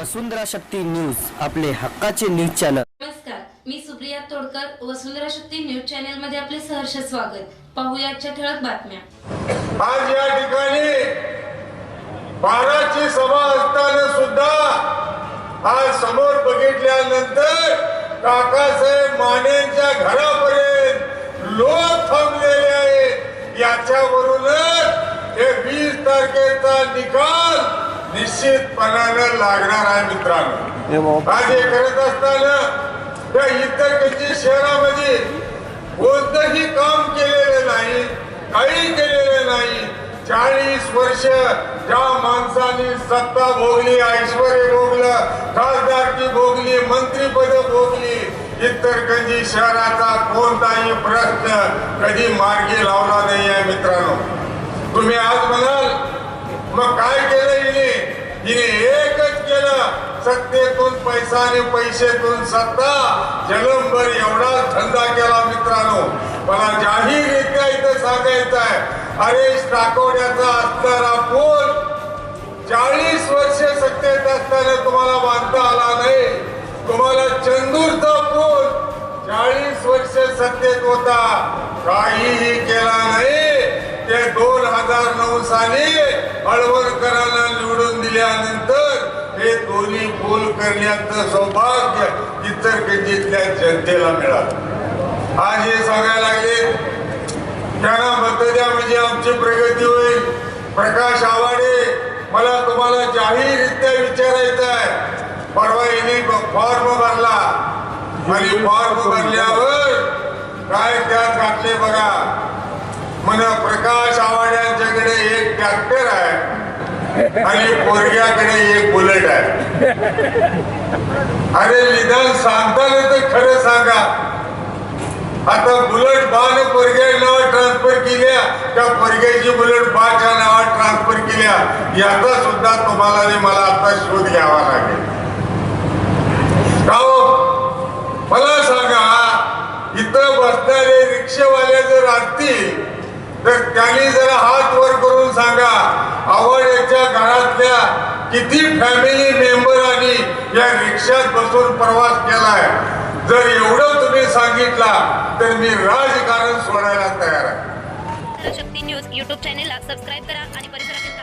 वसुंधरा Shakti news आपले हक्काचे news channel. नमस्कार मी सुप्रिया तोडकर वसुंधरा शक्ती न्यूज चॅनलमध्ये आपले सहर्ष स्वागत. पाहूया आजच्या ठळक बातम्या. आज या ठिकाणी बाराची सभा असताना सुद्धा आज समोर बघितल्यानंतर काकासाहेब मानेच्या घरापर्यंत लोक थांबलेले आहेत. याच्यावरूनच हे वीस तारखेचा निकाल निश्चितपणानं लागणार आहे मित्रांनो. आज हे करत असताना त्या इतर काही शहरामध्ये कोणतंही काम केलेलं नाही काही केलेलं नाही. चाळीस वर्ष ज्या माणसाने सत्ता भोगली ऐश्वर भोगलं खासदारकी भोगली मंत्रीपद भोगली इतर कधी शहराचा कोणताही प्रश्न कधी मार्गी लावला नाही आहे मित्रांनो. तुम्ही आज म्हणाल मग काय केलं? हिने एकच केलं. सत्तेतून पैसा आणि पैसेतून सत्ता. जलंबर एवढा धंदा केला मित्रांनो. मला जाहीररित्या इथं सांगायचं आहे. हरेश दाखवण्याचा असणारा पूल चाळीस वर्ष सत्तेत असताना तुम्हाला बांधता आला नाही. तुम्हाला चंदूरचा पूल चाळीस वर्ष सत्तेत होता. काहीही केला नाही. दोन हजार नऊ साली हळवणकरांना निवडून दिल्यानंतर हे दोन्ही पूल करण्याचं सौभाग्य इतर जिल्ह्या जनतेला मिळालं. आज हे सांगायला लागले त्यांना मत द्या म्हणजे आमची प्रगती होईल. प्रकाश आवाडे मला तुम्हाला जाहीररित्या विचारायचं आहे. परवा हिने फॉर्म भरला. आणि फॉर्म भरल्यावर काय त्यात घातले बघा म्हण प्रकाश आवाड्यांच्याकडे एक ट्रॅक्टर आहे आणि पोरग्याकडे एक बुलेट आहे. अरे निदान सांगताना तर खरं सांगा. आता बुलेट बाने पोरग्या नावात ट्रान्सफर केल्या त्या पोरग्याची बुलेट बाच्या नावात ट्रान्सफर केल्या. याचा सुद्धा तुम्हाला आणि मला आता शोध घ्यावा लागेल. हो? मला सांगा इथं बसणारे रिक्षेवाले जर असतील तर त्यांनी जरा हात वर करून सांगा. आवडच्या घरातल्या किती फॅमिली मेंबरांनी या रिक्षात बसून प्रवास केलाय. जर एवढं तुम्ही सांगितला तर मी राजकारण सोडायला तयार आहे. शक्ती न्यूज यूट्यूब चॅनेलला सबस्क्राईब करा आणि परिसरातील